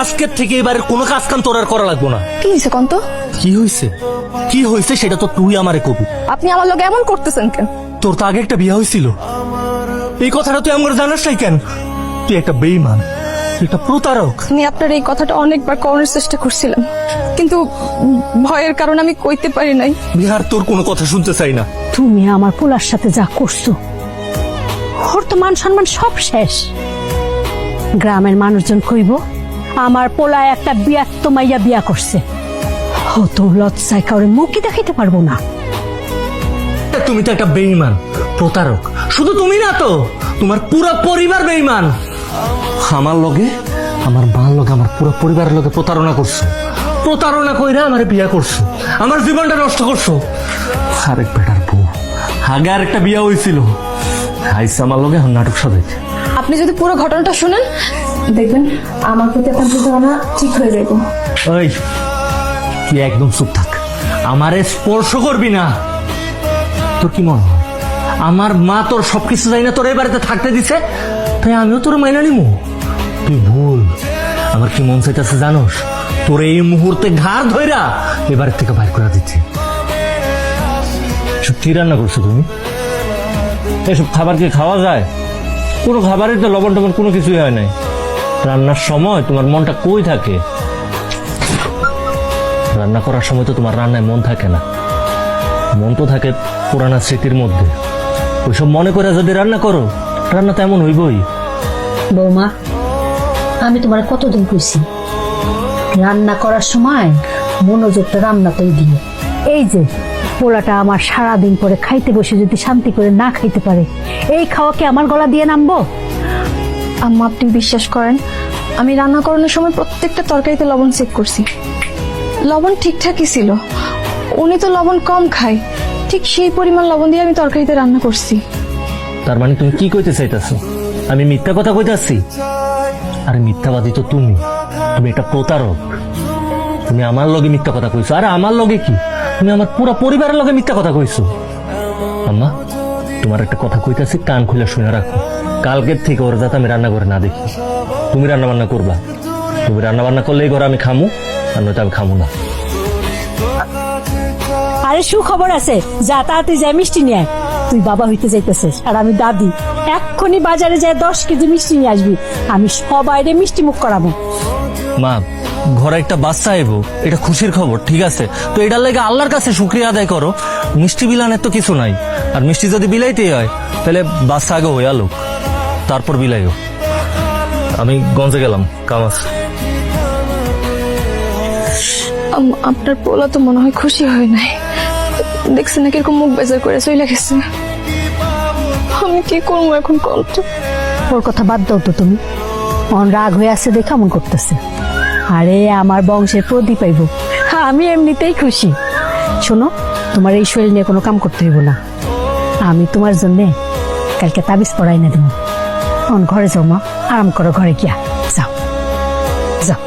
আজকের থেকে এবারে কোনো কাজ কাম তোর আর করা লাগবো না। কি হয়েছে কন্ত? কি হয়েছে? কি হয়েছে সেটা তো তুই আমারে কবি। আপনি আমার লোক এমন করতেছেন কেন? তোর তো আগে একটা বিয়ে হয়েছিল। এই কথাটা তুই আমার জানাস নাই কেন? তুই একটা বেইমান একটা প্রতারক। আমি আপনার এই কথাটা অনেকবার করার চেষ্টা করছিলাম। কিন্তু ভয়ের কারণে আমি কইতে পারি নাই। বিহার তোর কোনো কথা শুনতে চাই না। তুমি আমার পোলার সাথে যা করছ ওর তো মান সম্মান সব শেষ। গ্রামের মানুষজন কইব, আমার পোলা একটা বিয়াত্ত মাইয়া বিয়া করছে। ও তো লজ্জায় কাউরে মুখই দেখাইতে পারব না। তুমি তো একটা বেইমান প্রতারক। শুধু তুমি না তো, তোমার পুরো পরিবার বেইমান আমার লগে, আমার মার লগে, আমার পুরো পরিবারের লগে প্রতারণা করছ। প্রতারণা কইরা আমার বিয়া করছ। আমার জীবনটা নষ্ট করছ। আরেক বেটার বউ। আগে আরেকটা বিয়া হয়েছিল আইসা আমার লগে নাটক সাজাইছে। আপনি যদি পুরো ঘটনাটা শুনেন, দেখবেন আমার প্রতি আপনার প্রতারণা ঠিক হয়ে যাবে ওই, তুই একদম চুপ থাক। আমারে স্পর্শ করবি না। তোর কি মনে হয়? আমার মা তোর সবকিছু জানি না, তোর এই বাড়িতে থাকতে দিছে। তাই আমিও তোর মাইনা নিমু। তুই ভুল। আমার কি মন চাইতেছে জানোস? তোর এই মুহূর্তে ঘাড় ধইরা এবার থেকে বাইর করে দিচ্ছি। সত্যি রান্না করছ তুমি? এসব খাবার কি খাওয়া যায়? কোনো খাবারের তো লবণ টবণ কোনো কিছুই হয় নাই। রান্নার সময় তোমার মনটা কই থাকে? রান্না করার সময় তো তোমার রান্নায় মন থাকে না। মন তো থাকে পুরানা স্মৃতির মধ্যে। ওইসব মনে করে যদি রান্না করো, রান্না তো এমন হইবই। বৌমা, আমি তোমার কতদিন কইছি? রান্না করার সময় মনোযোগটা রান্নাতেই দিও। এই যে পোলাটা আমার সারা দিন পরে খাইতে বসে যদি শান্তি করে না খাইতে পারে এই খাওয়া কি আমার গলা দিয়ে নামবো? আম্মা আপনি বিশ্বাস করেন আমি রান্না করানোর সময় প্রত্যেকটা তরকারিতে লবণ চেক করছি। লবণ ঠিকঠাকই ছিল। উনি তো লবণ কম খায়। ঠিক সেই পরিমাণ লবণ দিয়ে আমি তরকারিতে রান্না করছি। তার মানে তুমি কি কইতে চাইতেছো? আমি মিথ্যা কথা কইতাছি? আরে মিথ্যাবাদী তো তুমি। তুমি একটা প্রতারক। তুমি আমার লগে মিথ্যা কথা কইছো। আরে আমার লগে কি? তুমি আমার পুরো পরিবারের লগে মিথ্যা কথা কইছো। আম্মা তোমার একটা কথা কইতাছি কান খুলে শুনে রাখো। কালকের থেকে ওর যাতে আমি রান্না করে না দেখি। তুমি রান্না বান্না করবা। তুমি রান্না বান্না করলে এই ঘরে আমি খামু আর নয়তো আমি খামু না। আরে সুখবর আছে। যা তাড়াতাড়ি যায় মিষ্টি নিয়ে আয়। তুই বাবা হইতে যাইতেছিস আর আমি দাদি। এক্ষুনি বাজারে যায় দশ কেজি মিষ্টি নিয়ে আসবি। আমি সবাইরে মিষ্টি মুখ করাবো। মা ঘরে একটা বাচ্চা আইবো এটা খুশির খবর ঠিক আছে? তো এটার লাগে আল্লাহর কাছে শুক্রিয়া আদায় করো মিষ্টি বিলানের তো কিছু নাই। আর মিষ্টি যদি বিলাইতেই হয় তাহলে বাচ্চা আগে হইয়া লোক তারপর বিলাইও। আমি গঞ্জে গেলাম কামাস আপনার পোলা তো মনে হয় খুশি হয় নাই। দেখছেন না কীরকম মুখ বেজার করে চলে গেছে। আমি কি করব এখন কন্ত ওর কথা বাদ দাও তো তুমি। অন রাগ হয়ে আছে দেখে এমন করতেছে। আরে আমার বংশের প্রদীপ আইব হ্যাঁ আমি এমনিতেই খুশি। শোনো, তোমার এই শরীর নিয়ে কোনো কাম করতে হইব না। আমি তোমার জন্যে কালকে তাবিজ পড়াই না দেবো। অন ঘরে যাও মা, আরাম করো ঘরে গিয়া। যাও। যাও।